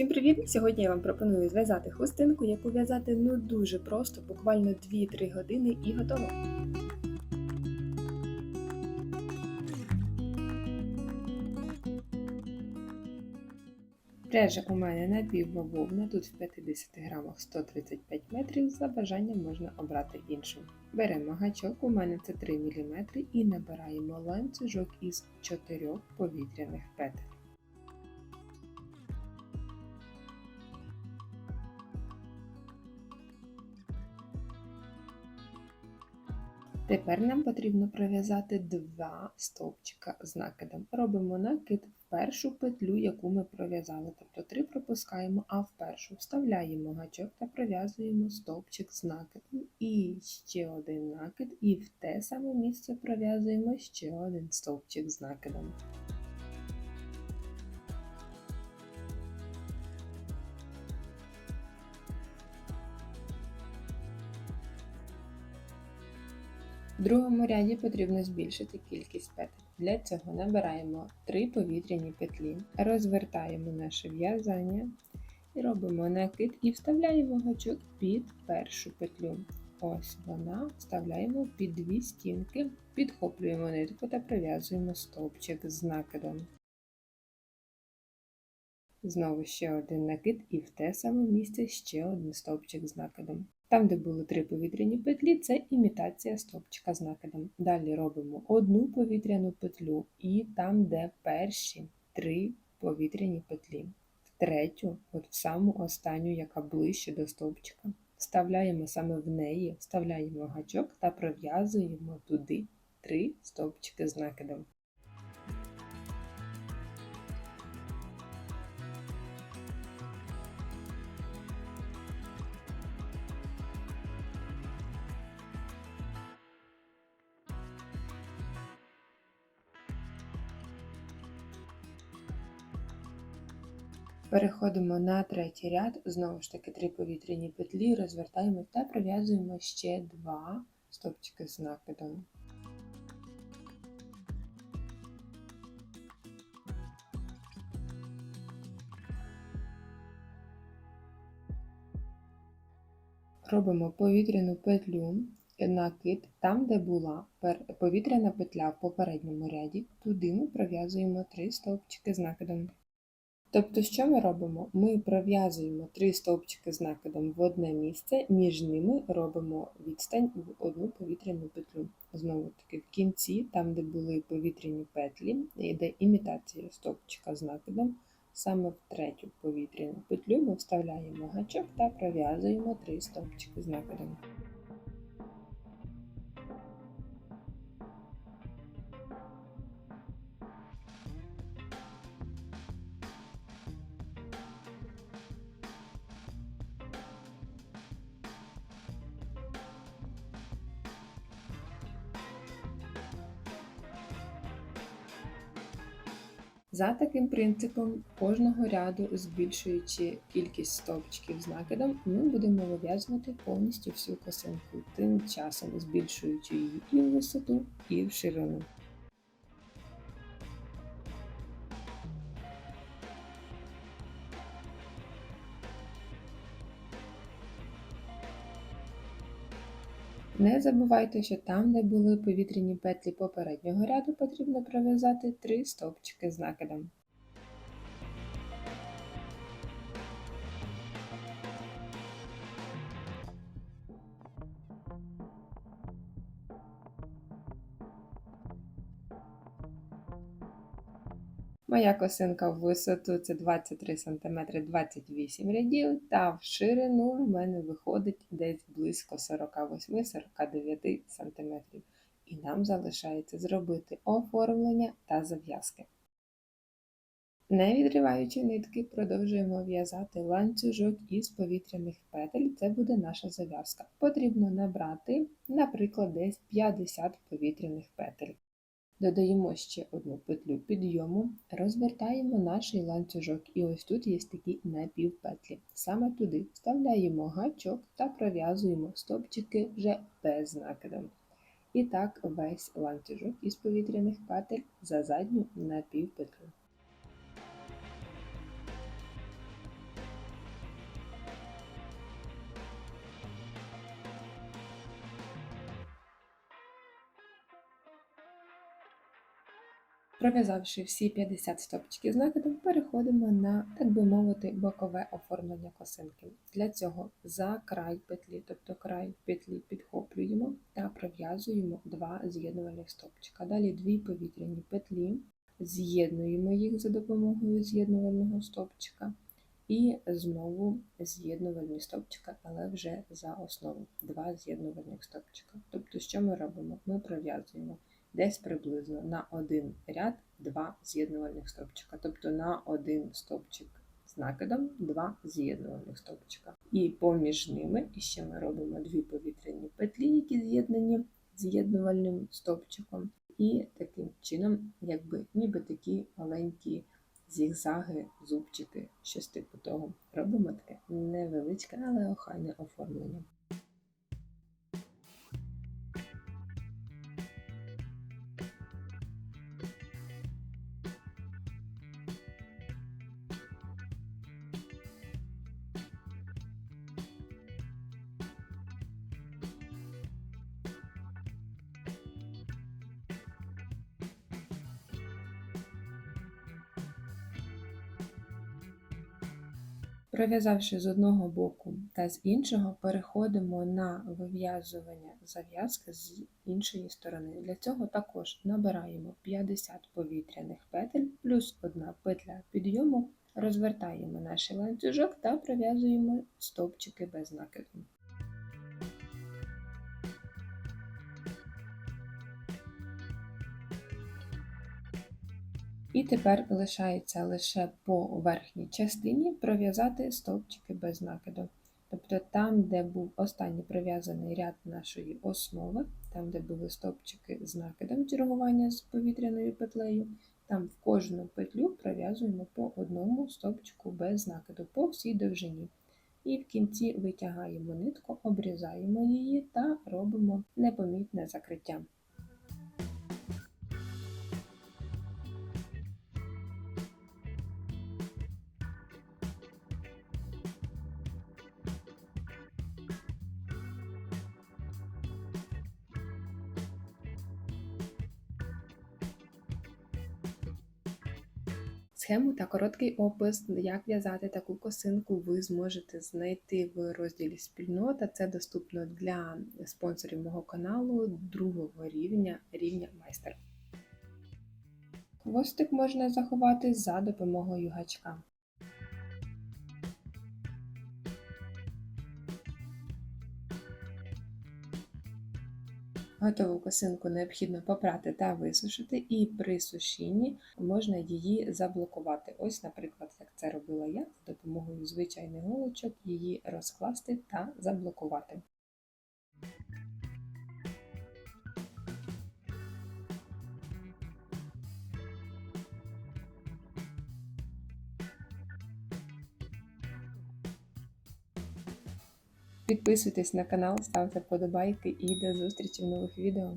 Всім привіт! Сьогодні я вам пропоную зв'язати хустинку, яку в'язати ну дуже просто, буквально 2-3 години і готово. Пряжа у мене напівбавовна, тут в 50 грамах 135 метрів, за бажанням можна обрати іншу. Беремо гачок, у мене це 3 мм і набираємо ланцюжок із 4 повітряних петель. Тепер нам потрібно пров'язати два стовпчика з накидом. Робимо накид в першу петлю, яку ми пров'язали, тобто три пропускаємо, а в першу вставляємо гачок та пров'язуємо стовпчик з накидом. І ще один накид, і в те саме місце пров'язуємо ще один стовпчик з накидом. В другому ряді потрібно збільшити кількість петель. Для цього набираємо 3 повітряні петлі, розвертаємо наше в'язання робимо накид і вставляємо гачок під першу петлю. Ось вона, вставляємо під дві стінки, підхоплюємо нитку та прив'язуємо стовпчик з накидом. Знову ще один накид і в те саме місце ще один стовпчик з накидом. Там, де були три повітряні петлі, це імітація стовпчика з накидом. Далі робимо одну повітряну петлю і там, де перші три повітряні петлі. В третю, от в саму останню, яка ближче до стовпчика. Вставляємо саме в неї, вставляємо гачок та пров'язуємо туди три стовпчики з накидом. Переходимо на третій ряд, знову ж таки три повітряні петлі, розвертаємо та пров'язуємо ще два стовпчики з накидом. Робимо повітряну петлю, накид там, де була повітряна петля в попередньому ряді, туди ми пров'язуємо три стовпчики з накидом. Тобто, що ми робимо? Ми пров'язуємо три стовпчики з накидом в одне місце, між ними робимо відстань в одну повітряну петлю. Знову таки, в кінці, там, де були повітряні петлі, йде імітація стовпчика з накидом. Саме в третю повітряну петлю ми вставляємо гачок та пров'язуємо три стовпчики з накидом. За таким принципом, кожного ряду, збільшуючи кількість стовпчиків з накидом, ми будемо вив'язувати повністю всю косинку, тим часом збільшуючи її і в висоту, і в ширину. Не забувайте, що там, де були повітряні петлі попереднього ряду, потрібно пров'язати три стовпчики з накидом. Моя косинка в висоту це 23 см 28 рядів, та в ширину в мене виходить десь близько 48-49 см. І нам залишається зробити оформлення та зав'язки. Не відриваючи нитки, продовжуємо в'язати ланцюжок із повітряних петель, це буде наша зав'язка. Потрібно набрати, наприклад, десь 50 повітряних петель. Додаємо ще одну петлю підйому, розвертаємо наш ланцюжок, і ось тут є такі напівпетлі. Саме туди вставляємо гачок та пров'язуємо стопчики вже без накиду. І так весь ланцюжок із повітряних петель за задню напівпетлю. Пров'язавши всі 50 стопчиків з накидом, переходимо на, так би мовити, бокове оформлення косинки. Для цього за край петлі, тобто край петлі підхоплюємо та пров'язуємо два з'єднувальних стопчика. Далі дві повітряні петлі, з'єднуємо їх за допомогою з'єднувального стопчика. І знову з'єднувальні стопчика, але вже за основу. Два з'єднувальних стопчика. Тобто, що ми робимо? Ми пров'язуємо десь приблизно на один ряд два з'єднувальних стовпчика, тобто на один стовпчик з накидом два з'єднувальних стовпчика. І поміж ними ще ми робимо дві повітряні петлі, які з'єднані з'єднувальним стовпчиком. І таким чином, якби ніби такі маленькі зігзаги, зубчики, щось типу того. Робимо таке невеличке, але охайне оформлення. Пров'язавши з одного боку та з іншого, переходимо на вив'язування зав'язки з іншої сторони. Для цього також набираємо 50 повітряних петель плюс одна петля підйому, розвертаємо наш ланцюжок та пров'язуємо стовпчики без накиду. І тепер лишається лише по верхній частині пров'язати стовпчики без накиду. Тобто там, де був останній прив'язаний ряд нашої основи, там, де були стовпчики з накидом чергування з повітряною петлею, там в кожну петлю пров'язуємо по одному стовпчику без накиду по всій довжині. І в кінці витягаємо нитку, обрізаємо її та робимо непомітне закриття. Схему та короткий опис, як в'язати таку косинку, ви зможете знайти в розділі спільнота. Це доступно для спонсорів мого каналу другого рівня рівня майстер. Хвостик можна заховати за допомогою гачка. Готову косинку необхідно попрати та висушити, і при сушінні можна її заблокувати. Ось, наприклад, як це робила я, з допомогою звичайних голочок її розкласти та заблокувати. Підписуйтесь на канал, ставте вподобайки і до зустрічі в нових відео.